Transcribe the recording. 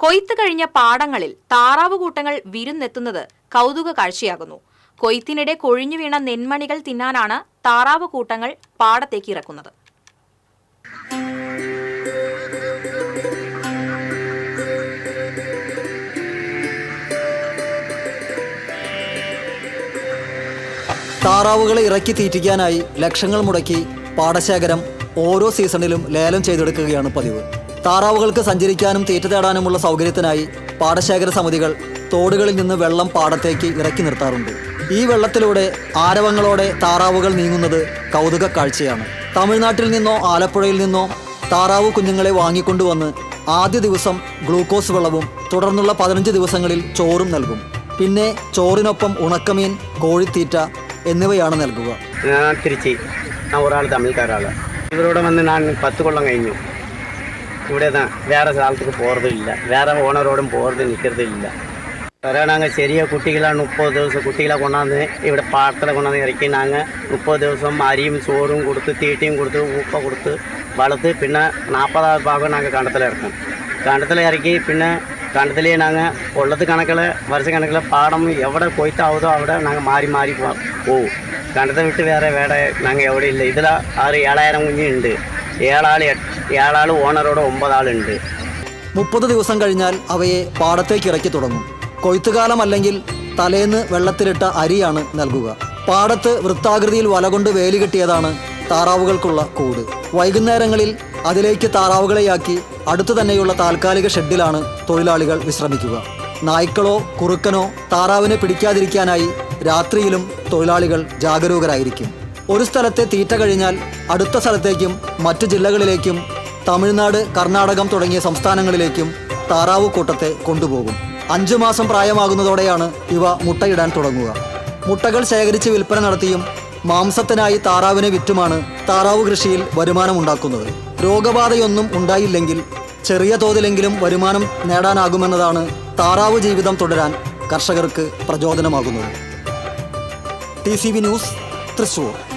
കൊയ്ത്ത് കഴിഞ്ഞ പാടങ്ങളിൽ താറാവ് കൂട്ടങ്ങൾ വിരുന്നെത്തുന്നത് കൗതുക കാഴ്ചയാകുന്നു. കൊയ്ത്തിനിടെ കൊഴിഞ്ഞു വീണ നെന്മണികൾ തിന്നാനാണ് താറാവ് കൂട്ടങ്ങൾ പാടത്തേക്ക് ഇറക്കുന്നത്. താറാവുകളെ ഇറക്കി തീറ്റിക്കാനായി ലക്ഷങ്ങൾ മുടക്കി പാടശേഖരം ഓരോ സീസണിലും ലേലം ചെയ്തെടുക്കുകയാണ് പതിവ്. താറാവുകൾക്ക് സഞ്ചരിക്കാനും തീറ്റ തേടാനുമുള്ള സൗകര്യത്തിനായി പാടശേഖര സമിതികൾ തോടുകളിൽ നിന്ന് വെള്ളം പാടത്തേക്ക് ഇറക്കി നിർത്താറുണ്ട്. ഈ വെള്ളത്തിലൂടെ ആരവങ്ങളോടെ താറാവുകൾ നീങ്ങുന്നത് കൗതുക കാഴ്ചയാണ്. തമിഴ്നാട്ടിൽ നിന്നോ ആലപ്പുഴയിൽ നിന്നോ താറാവ് കുഞ്ഞുങ്ങളെ വാങ്ങിക്കൊണ്ടുവന്ന് ആദ്യ ദിവസം ഗ്ലൂക്കോസ് വെള്ളവും തുടർന്നുള്ള പതിനഞ്ച് ദിവസങ്ങളിൽ ചോറും നൽകും. പിന്നെ ചോറിനൊപ്പം ഉണക്കമീൻ കോഴിത്തീറ്റ എന്നിവയാണ് നൽകുക. ഞാൻ തിരിച്ചി ഞാൻ ഒരാൾ തമിഴ്ക്കാരാൾ ഇവരോട് വന്ന് ഞാൻ പത്ത് കൊല്ലം കഴിഞ്ഞു. ഇവിടെ தான் வேறு காலத்துக்கு போகிறதும் இல்லை. வேறு ஓனரோடும் போகிறது நிற்கிறது இல்லை. வேறு நாங்கள் சரியாக குட்டிகளாக முப்பது ദിവസം குட்டிகளாக கொண்டாந்து ഇവിടെ பாடத்தில் கொண்டாந்து இறக்கி நாங்கள் முப்பது ദിവസം அரியும் சோறும் கொடுத்து தீட்டியும் கொடுத்து ஊப்பை கொடுத்து வளர்த்து பின்ன நாற்பதாவது பாகம் நாங்கள் கண்டத்தில் இருக்கோம் கண்டத்தில் இறக்கி பின்ன கண்டத்துலேயே நாங்கள் உள்ளது கணக்கில் வருஷ கணக்கில் பாடம் எவ்வளோ கொய்த்து ஆகுதோ அவ்வளோ நாங்கள் மாறி மாறி போவோம் கண்டத்தை விட்டு வேறு வேலை நாங்கள் எவ்வளோ இல்லை இதில் ஆறு ஏழாயிரம் குஞ்சு உண்டு ഏഴാൾ ഏഴാൾ ഓണറോട് ഒമ്പതാളുണ്ട്. മുപ്പത് ദിവസം കഴിഞ്ഞാൽ അവയെ പാടത്തേക്ക് ഇറക്കി തുടങ്ങും. കൊയ്ത്തുകാലം അല്ലെങ്കിൽ തലേന്ന് വെള്ളത്തിലിട്ട അരിയാണ് നൽകുക. പാടത്ത് വൃത്താകൃതിയിൽ വലകൊണ്ട് വേലി കെട്ടിയതാണ് താറാവുകൾക്കുള്ള കൂട്. വൈകുന്നേരങ്ങളിൽ അതിലേക്ക് താറാവുകളെയാക്കി അടുത്തു തന്നെയുള്ള താൽക്കാലിക ഷെഡിലാണ് തൊഴിലാളികൾ വിശ്രമിക്കുക. നായ്ക്കളോ കുറുക്കനോ താറാവിനെ പിടിക്കാതിരിക്കാനായി രാത്രിയിലും തൊഴിലാളികൾ ജാഗരൂകരായിരിക്കും. ഒരു സ്ഥലത്തെ തീറ്റ കഴിഞ്ഞാൽ അടുത്ത സ്ഥലത്തേക്കും മറ്റു ജില്ലകളിലേക്കും തമിഴ്നാട് കർണാടകം തുടങ്ങിയ സംസ്ഥാനങ്ങളിലേക്കും താറാവ് കൂട്ടത്തെ കൊണ്ടുപോകും. അഞ്ചു മാസം പ്രായമാകുന്നതോടെയാണ് ഇവ മുട്ടയിടാൻ തുടങ്ങുക. മുട്ടകൾ ശേഖരിച്ച് വിൽപ്പന നടത്തിയും മാംസത്തിനായി താറാവിനെ വിറ്റുമാണ് താറാവ് കൃഷിയിൽ വരുമാനമുണ്ടാക്കുന്നത്. രോഗബാധയൊന്നും ഉണ്ടായില്ലെങ്കിൽ ചെറിയ തോതിലെങ്കിലും വരുമാനം നേടാനാകുമെന്നതാണ് താറാവ് ജീവിതം തുടരാൻ കർഷകർക്ക് പ്രചോദനമാകുന്നത്. T news Thrissur.